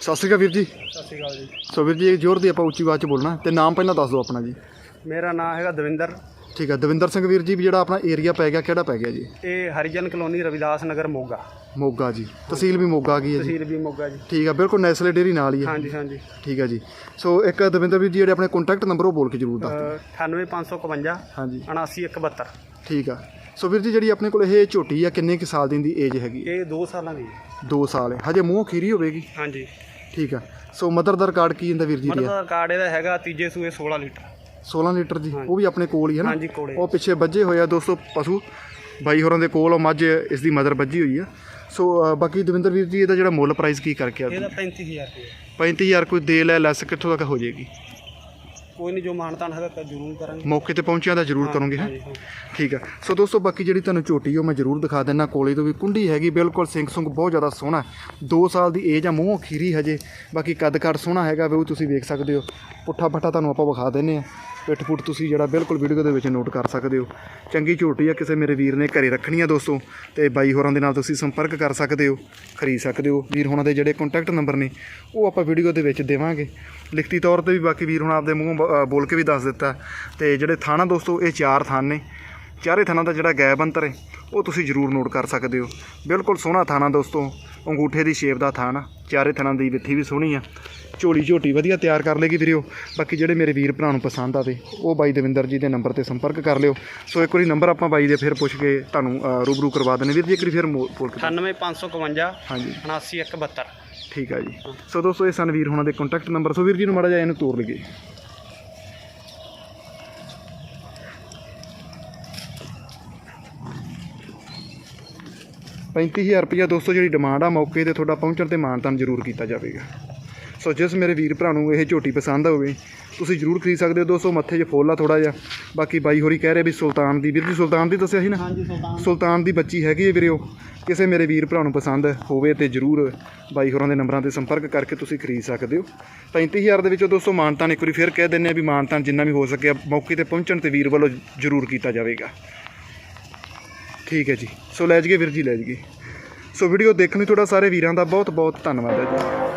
ਸਤਿ ਸ਼੍ਰੀ ਅਕਾਲ ਵੀਰ ਜੀ। ਸਤਿ ਸ਼੍ਰੀ ਅਕਾਲ ਜੀ। ਸੋ ਵੀਰ ਜੀ ਜ਼ੋਰ ਦੀ ਆਪਾਂ ਉੱਚੀ ਆਵਾਜ਼ 'ਚ ਬੋਲਣਾ। ਤੇ ਨਾਮ ਪਹਿਲਾਂ ਦੱਸ ਦਿਓ ਆਪਣਾ ਜੀ। ਮੇਰਾ ਨਾਮ ਹੈਗਾ ਦਵਿੰਦਰ। ਠੀਕ ਹੈ ਦਵਿੰਦਰ ਸਿੰਘ ਵੀਰ ਜੀ ਵੀ ਜਿਹੜਾ ਆਪਣਾ ਏਰੀਆ ਪੈ ਗਿਆ ਕਿਹੜਾ ਪੈ ਗਿਆ ਜੀ? ਇਹ ਹਰੀਜਨ ਕਲੋਨੀ ਰਵਿਦਾਸ ਨਗਰ ਮੋਗਾ। ਮੋਗਾ ਜੀ। ਤਹਿਸੀਲ ਵੀ ਮੋਗਾ ਆ ਗਈ ਹੈ ਜੀ? ਤਹਿਸੀਲ ਵੀ ਮੋਗਾ ਜੀ। ਠੀਕ ਆ ਬਿਲਕੁਲ ਨੈਸਲੇ ਡੇਰੀ ਨਾਲ ਹੀ ਹੈ। ਹਾਂਜੀ ਹਾਂਜੀ। ਠੀਕ ਹੈ ਜੀ। ਸੋ ਇੱਕ ਦਵਿੰਦਰ ਵੀਰ ਜੀ ਜਿਹੜੇ ਆਪਣੇ ਕੰਟੈਕਟ ਨੰਬਰ ਉਹ ਬੋਲ ਕੇ ਜ਼ਰੂਰ ਦੱਸ ਦਿਓ। ਅਹ 98551 ਹਾਂਜੀ। 79172 ਠੀਕ ਆ। ਸੋ ਵੀਰ ਜੀ ਜਿਹੜੀ ਆਪਣੇ ਕੋਲ ਇਹ ਝੋਟੀ ਆ ਕਿੰਨੇ ਕੁ ਸਾਲ ਦੀ ਏਜ ਹੈਗੀ? ਇਹ 2 ਸਾਲਾਂ ਦੀ ਹੈ। 2 ਸਾਲ ਹੈ। ਹਜੇ ਮੂੰਹ ਖੀਰੀ ਹੋਵੇਗੀ? ਹਾਂਜੀ। ਠੀਕ ਆ। ਸੋ ਮਦਰ ਦਾ ਰਿਕਾਰਡ ਕੀ ਹੁੰਦਾ ਵੀਰ ਜੀ ਮਤਲਬ ਦੀ ਦਾ ਕਾਰਡ ਇਹਦਾ ਹੈਗਾ ਤੀਜੇ ਸੂਏ 16 ਲੀਟਰ। 16 ਲੀਟਰ ਦੀ ਉਹ ਵੀ ਆਪਣੇ ਕੋਲ ਹੀ ਹੈ ਨਾ? ਹਾਂਜੀ ਕੋਲੇ ਉਹ ਪਿੱਛੇ ਵੱਜੇ ਹੋਏ ਆ ਦੋਸਤੋ ਪਸ਼ੂ ਬਾਈ ਹੋਰਾਂ ਦੇ ਕੋਲ ਉਹ ਮੱਝ ਇਸ ਦੀ ਮਦਰ ਵੱਜੀ ਹੋਈ ਆ। ਸੋ ਅ, ਬਾਕੀ ਦਵਿੰਦਰ ਵੀਰ ਜੀ ਇਹਦਾ ਜਿਹੜਾ ਮੁੱਲ ਪ੍ਰਾਈਸ ਕੀ ਕਰਕੇ ਆ? ਇਹਦਾ 35000 ਰੁਪਏ। 35000 ਕੋਈ ਦੇ ਲੈ ਲੈਸ ਕਿੱਥੋਂ ਤੱਕ ਹੋ ਜਾਏਗੀ? ਕੋਈ ਨਹੀਂ ਜੋ ਮਾਨਤਾਨ ਹੈਗਾ ਤਾਂ ਜ਼ਰੂਰ ਕਰਾਂਗੇ। ਮੌਕੇ ਤੇ ਪਹੁੰਚਿਆ ਤਾਂ ਜ਼ਰੂਰ ਕਰੋਗੇ ਹੈਂ? ਹਾਂਜੀ ਹਾਂ। ਠੀਕ ਆ। ਸੋ ਦੋਸਤੋ ਬਾਕੀ ਜਿਹੜੀ ਤੁਹਾਨੂੰ ਝੋਟੀ ਉਹ ਮੈਂ ਜ਼ਰੂਰ ਦਿਖਾ ਦਿੰਨਾ। ਕੋਲੇ ਤੋਂ ਵੀ ਕੁੰਡੀ ਹੈਗੀ ਬਿਲਕੁਲ ਸਿੰਘ ਸੁੰਗ ਬਹੁਤ ਜ਼ਿਆਦਾ ਸੋਹਣਾ 2 ਸਾਲ ਦੀ ਏਜ ਆ ਮੂੰਹ ਖੀਰੀ ਹਜੇ। ਬਾਕੀ ਕੱਦ ਕੱਦ ਸੋਹਣਾ ਹੈਗਾ ਵੀ ਉਹ ਤੁਸੀਂ ਵੇਖ ਸਕਦੇ ਹੋ। ਪੁੱਠਾ ਪੱਠਾ ਤੁਹਾਨੂੰ ਆਪਾਂ ਵਿਖਾ ਦਿੰਨੇ ਆ। ਪਿੱਠ ਪੁੱਠ ਤੁਸੀਂ ਜਿਹੜਾ ਬਿਲਕੁਲ ਵੀਡੀਓ ਦੇ ਵਿੱਚ ਨੋਟ ਕਰ ਸਕਦੇ ਹੋ। ਚੰਗੀ ਝੋਟੀ ਆ ਕਿਸੇ ਮੇਰੇ ਵੀਰ ਨੇ ਘਰੇ ਰੱਖਣੀ ਆ ਦੋਸਤੋ। ਤੇ ਬਾਈ ਹੋਰਾਂ ਦੇ ਨਾਲ ਤੁਸੀਂ ਸੰਪਰਕ ਕਰ ਸਕਦੇ ਹੋ ਖਰੀਦ ਸਕਦੇ ਹੋ। ਵੀਰ ਹੋਰਾਂ ਦੇ ਜਿਹੜੇ ਕੰਟੈਕਟ ਨੰਬਰ ਨੇ ਉਹ ਆਪਾਂ ਵੀਡੀਓ ਦੇ ਵਿੱਚ ਦੇਵਾਂਗੇ। ਲਿਖਤੀ ਤੌਰ ਤੇ ਵੀ ਬਾਕੀ ਵੀਰ ਹੁਣ ਆਪਦੇ ਮੂੰਹੋਂ ਬ- ਬੋਲ ਕੇ ਵੀ ਦੱਸ ਦਿੱਤਾ। ਤੇ ਜਿਹੜੇ ਥਾਣਾ ਦੋਸਤੋ ਇਹ ਚਾਰ ਥਾਨ ਨੇ ਚਾਰੇ ਥਾਣਾ ਦਾ ਜਿਹੜਾ ਗੈਬ ਅੰਤਰ ਹੈ ਉਹ ਤੁਸੀਂ ਜ਼ਰੂਰ ਨੋਟ ਕਰ ਸਕਦੇ ਹੋ। ਬਿਲਕੁਲ ਸੋਹਣਾ ਥਾਣਾ ਦੋਸਤੋ ਅੰਗੂਠੇ ਦੀ ਸ਼ੇਪ ਦਾ ਥਾਣਾ। ਚਾਰੇ ਥਾਣਾ ਦੀ ਵਿੱਥੀ ਵੀ ਸੋਹਣੀ ਆ। ਝੋਲੀ ਝੋਟੀ ਵਧੀਆ ਤਿਆਰ ਕਰ ਲੇਗੀ ਵੀਰਿਓ। ਬਾਕੀ ਜਿਹੜੇ ਮੇਰੇ ਵੀਰ ਭਰਾ ਨੂੰ ਪਸੰਦ ਆਵੇ ਉਹ ਬਾਈ ਦਵਿੰਦਰ ਜੀ ਦੇ ਨੰਬਰ ਤੇ ਸੰਪਰਕ ਕਰ ਲਿਓ। ਸੋ ਇੱਕ ਵਾਰੀ ਨੰਬਰ ਆਪਾਂ ਬਾਈ ਦੇ ਫਿਰ ਪੁੱਛ ਕੇ ਤੁਹਾਨੂੰ ਰੂਬਰੂ ਕਰਵਾ ਦਿੰਦੇ ਵੀਰ ਜੀ ਇੱਕ ਵਾਰੀ ਫਿਰ ਬੋਲ ਕੇ 98552 ਹਾਂਜੀ। 79172 ਠੀਕ ਆ ਜੀ। ਸੋ ਦੋਸਤੋ ਇਹ ਸਨ ਵੀਰ ਹੋਣਾ ਦੇ ਕੰਟੈਕਟ ਨੰਬਰ ਸੋ ਵੀਰ ਜੀ ਨੂੰ ਮਾੜਾ ਜਿਹਾ ਇਹਨੂੰ ਤੋੜ ਲਈਏ। ਪੈਂਤੀ ਹਜ਼ਾਰ ਰੁਪਈਆ ਦੋਸਤੋ ਜਿਹੜੀ ਡਿਮਾਂਡ ਆ ਮੌਕੇ ਤੇ ਤੁਹਾਡਾ ਪਹੁੰਚਣ ਤੇ ਮਾਨਤਾਨ ਜ਼ਰੂਰ ਕੀਤਾ ਜਾਵੇਗਾ। ਸੋ ਜਿਸ ਮੇਰੇ ਵੀਰ ਭਰਾ ਨੂੰ ਇਹ ਝੋਟੀ ਪਸੰਦ ਹੋਵੇ ਤੁਸੀਂ ਜ਼ਰੂਰ ਖਰੀਦ ਸਕਦੇ ਹੋ। ਦੋਸਤੋ ਮੱਥੇ 'ਚ ਫੁੱਲ ਆ ਥੋੜਾ ਜਿਹਾ। ਬਾਕੀ ਬਾਈ ਹੋਰੀ ਕਹਿ ਰਹੇ ਵੀ ਸੁਲਤਾਨ ਦੀ ਵੀਰ ਜੀ ਸੁਲਤਾਨ ਦੀ ਦੱਸਿਆ ਸੀ ਨਾ? ਹਾਂਜੀ ਸੁਲਤਾਨ ਸੁਲਤਾਨ ਦੀ ਬੱਚੀ ਹੈਗੀ ਹੈ ਵੀਰਿਓ। ਕਿਸੇ ਮੇਰੇ ਵੀਰ ਭਰਾ ਨੂੰ ਪਸੰਦ ਹੋਵੇ ਤੇ ਜਰੂਰ ਬਾਈ ਹੋਰਾਂ ਦੇ ਨੰਬਰਾਂ ਤੇ ਸੰਪਰਕ ਕਰਕੇ ਤੁਸੀਂ ਖਰੀਦ ਸਕਦੇ ਹੋ। 35000 ਦੇ ਵਿੱਚੋਂ ਦੋਸਤੋ ਮਾਨਤਾਨ ਇੱਕ ਵਾਰੀ ਫਿਰ ਕਹਿ ਦਿੰਨੇ ਆ ਵੀ ਮਾਨਤਾਨ ਜਿੰਨਾ ਵੀ ਹੋ ਸਕਿਆ ਮੌਕੇ ਤੇ ਪਹੁੰਚਣ ਤੇ ਵੀਰ ਵੱਲੋਂ ਜਰੂਰ ਕੀਤਾ ਜਾਵੇਗਾ। ਠੀਕ ਹੈ ਜੀ। ਸੋ ਲੈ ਜਗੇ ਵੀਰ ਜੀ, ਲੈ ਜਗੇ ਸੋ ਵੀਡੀਓ ਦੇਖਣ ਲਈ ਤੁਹਾਡਾ ਸਾਰੇ ਵੀਰਾਂ ਦਾ ਬਹੁਤ ਬਹੁਤ ਧੰਨਵਾਦ ਹੈ ਜੀ।